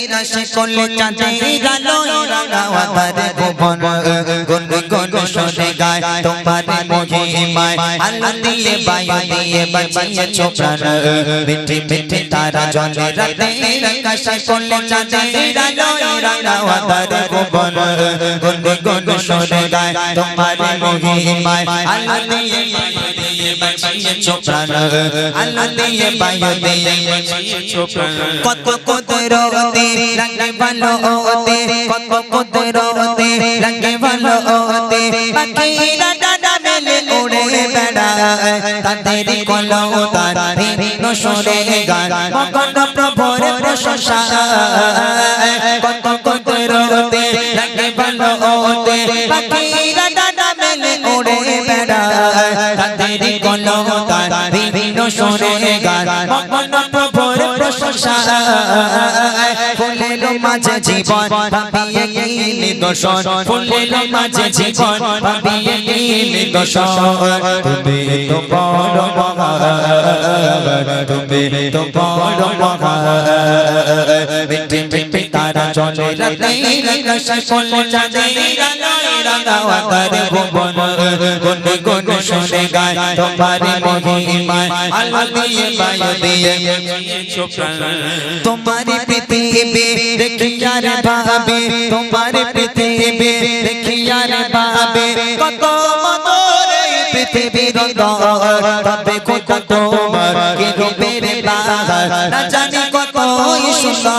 আকাশে করলে চাঁদের আলো রাঙাওয়াতার ভুবন গুন গুন সরে গায় তোমার মহিমায় আলো দিয়ে বায়ু দিয়ে বাঁচিয়েছো প্রাণ মিঠে মিঠে তারা জলে রাতে আকাশে করলে চাঁদের আলো রাঙাওয়াতার ভুবন গুন গুন সরে গায় তোমার মহিমায় আলো দিয়ে বাঁচিয়েছো প্রাণ আলো দিয়ে বায়ু দিয়ে বাঁচিয়েছো প্রাণ কত কত রোতে প্রশংসা উড়ে বেড়ায়, তাদের কলম তার ভিন্ন সুরে গান মগন প্রভুর প্রশংসা ফুলের মাঝে জীবন, ভাবিয়ে গেলে দোষণ ফুলের মাঝে জীবন, ভাবিয়ে গেলে দোষণ তুমি তো বড় মহান, তুমি তো বড় মহান। মিটে মিটে তারা চলে রাতে আকাশ কোলে চাঁদের আলোয় রাঙাওয়াতার ভুবন গুন গুন শুনে গায় তোমার মহিমায় আলো দিয়ে বায়ু দিয়ে। তোমার পৃথিবী দেখিয়ার ভাবে তোমার পৃথিবী দেখিয়ার ভাবে। কত মধুর পৃথিবীর দর তবে কত তোমার কি রূপের বাহার না জানি কত সুন্দর।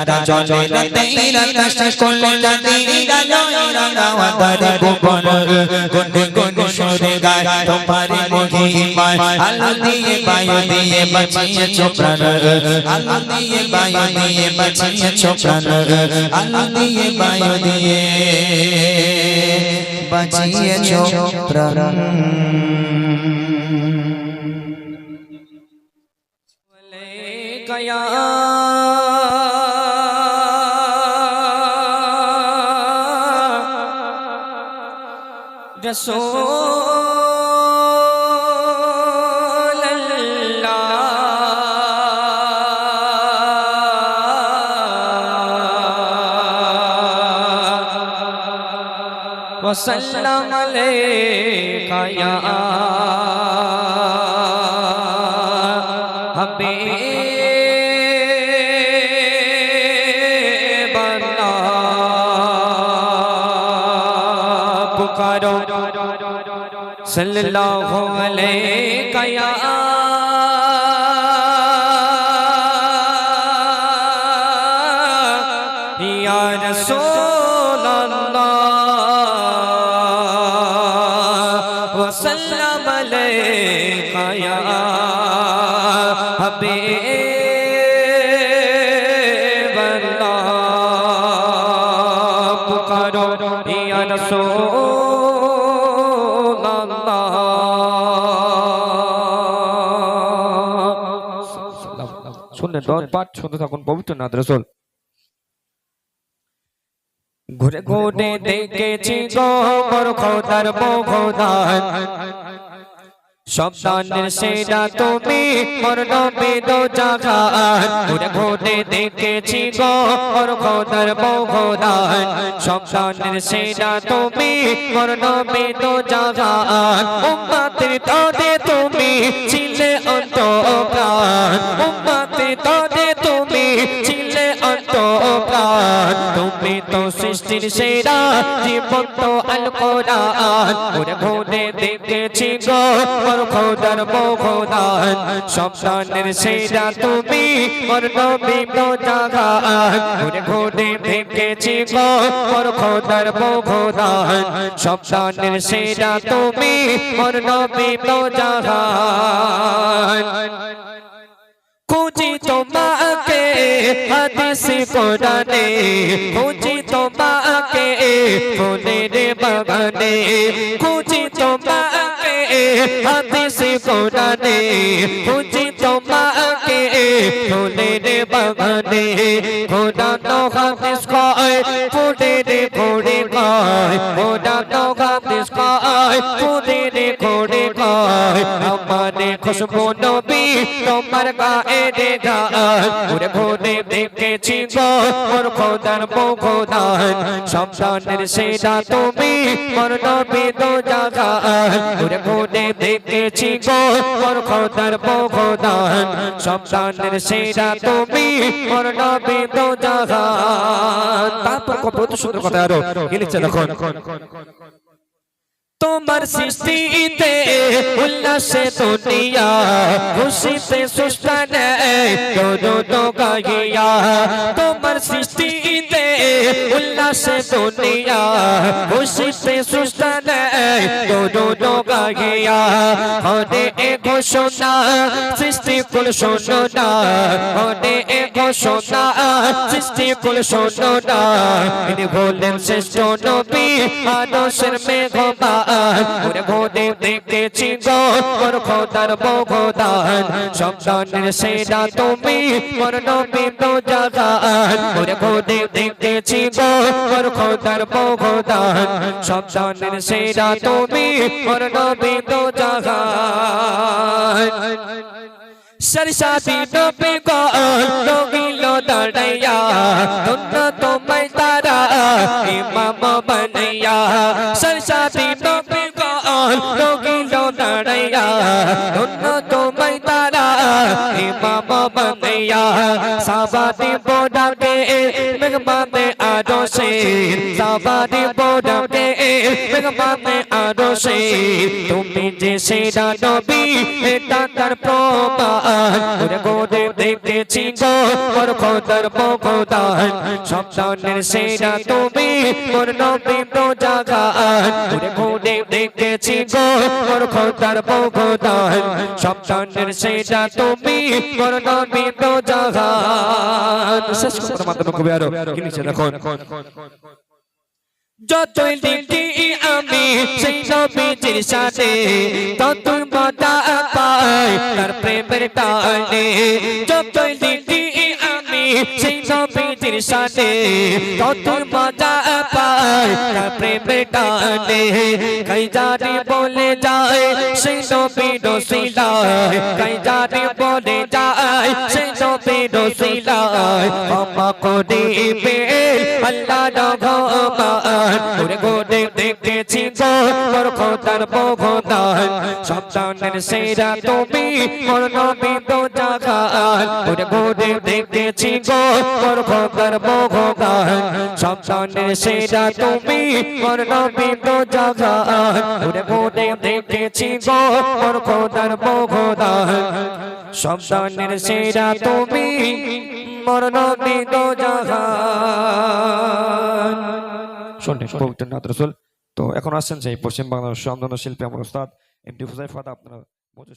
তারা চলে রাতে আকাশ কোলে চাঁদের আলো রাঙাওয়াতার ভুবন গুন গুন সুরে গায় তোমার মহিমায়। আলো দিয়ে বায়ু দিয়ে বাঁচিয়েছো প্রাণ আলো দিয়ে বায়ু দিয়ে বাঁচিয়েছো প্রাণ আলো দিয়ে বায়ু দিয়ে বাঁচিয়েছো প্রাণ गया رسول اللہ وسلم علیہ یا sallallahu alayka ya ya rasulallah wa sallam alayka ya habib Allah pukaro ya rasul শুনলেন দন পাঠ শুনতে থাকুন, পবিত্র নাদ রসুল। ঘুরে ঘুরে দেখেছি গো মোর খোদার বখোদান সন্তানের সেরা তুমি মোর নবী দো জাগান ঘুরে ঘুরে দেখেছি গো মোর খোদার বখোদান সন্তানের সেরা তুমি জাগান উম্মতের তদে তুমি ছিলে অন্ত প্রাণ উম্মতের তদে তুমি ছিলে অন্ত প্রাণ। তুমি তো সৃষ্টির সেরা জীবন তো আল কোরআন ঘুরে ঘুরে দেখেছি গো মোর খোদার বখোদান সন্তানের সেরা তুমি মোর নবী তো জাগান ঘুরে ঘুরে দেখেছি গো মোর খোদার বখোদান সন্তানের সেরা তুমি মোর নবী তো হাদিস কোরআনে খুঁজি তোমাকে ফুলের বাগানে খুঁজি তোমাকে, হাদিস কোরআনে খুঁজি তোমাকে, ফুলের বাগানে তো হাদিস কয়, ফুলের ঘোড়ে কয় তো হাদিস কয়, ফুলের ঘোড়ে কয়, আমারে খুশবু নবী তোমার গায়ে রে গায়, ওরে ঘোড়ে দেখেছি গো খোদার বখোদান সন্তানের সেরা তুমি মোর নবী দো জাগান ওরে ঘোড়ে দেখেছি গো ওর খোদার বখোদান সন্তানের সেরা তুমি মোর নবী দো জাগান তারপর কত সুন্দর কথা আরও কি লিখছে দেখুন তোমার সৃষ্টিতে উল্লাসে দুনিয়া খুশিতে সুস্থানে দোদো তো গাইয়া তোমার সৃষ্টিতে উল্লাসে দুনিয়া, খুশিতে সুস্থানে দোদো তো গাইয়া হদে এ ঘোষণা, সৃষ্টি কুল শোনা হদে এ ঘোষণা, সৃষ্টি কুল শোনা তিনি বললেন শ্রেষ্ঠ নবী, আদর্শের মেঘমা ওরে ভোদে দেখেছি গো, ওর খোদার বখোদান সন্তানের সেরা তুমি, ওর নবী তো জাগান। ওরে ভোদে দেখেছি ওর খোদার বখোদান সন্তানের সেরা তুমি, ওর নবী তো জাগান সরসাতি নবী গো লগিল দাঁড়াইয়া, ধন্য তোমায় তারা, ইমাম বানাইয়া। সরসাতি নবী গো লগিল দাঁড়াইয়া, ধন্য তোমায় তারা, ইমাম বানাইয়া। সাবাদি বোডাকে মেঘমানে আদোশে তুমি যে সেরা নবী, এটা তার প্রমাণ। ওরে গোদে দেখেছি গো সেরা তুমি নবী ওরে গোদে দেখেছি সেরা তুমি নবী তো আরও। যতই দেখি আমি সেই নবীজির সাথে, ততই মজা পাই তার প্রেমের টানে। যতই দেখি আমি সেই নবীজির সাথে ততই মজা পাই তার প্রেমের টানে। কই জানি বলে যায়, সেই নবী রসিলায় কই জানি বলে যায়, সেই নবী রসিলায় ক্ষমা করে আল্লাহ রঘমান ওরে গোদে দেখেছি গো মোর খোদার বখোদান সন্তানের সেরা তুমি মোর নবী তো জাগান ওরে গোদে দেখেছি গো মোর খোদার বখোদান সন্তানের সেরা তুমি মোর নবী তো জাগান গোদে দেখেছি গো মোর খোদার বখোদান সন্তানের সেরা তুমি মোর নবী তো জাগান পবিত্র নাথ রসুল। তো এখন আসছেন সেই পশ্চিম বাংলার স্বন্দন শিল্পী আমার ওস্তাদ, এম ডি হুজাইফাদা আপনারা মজুর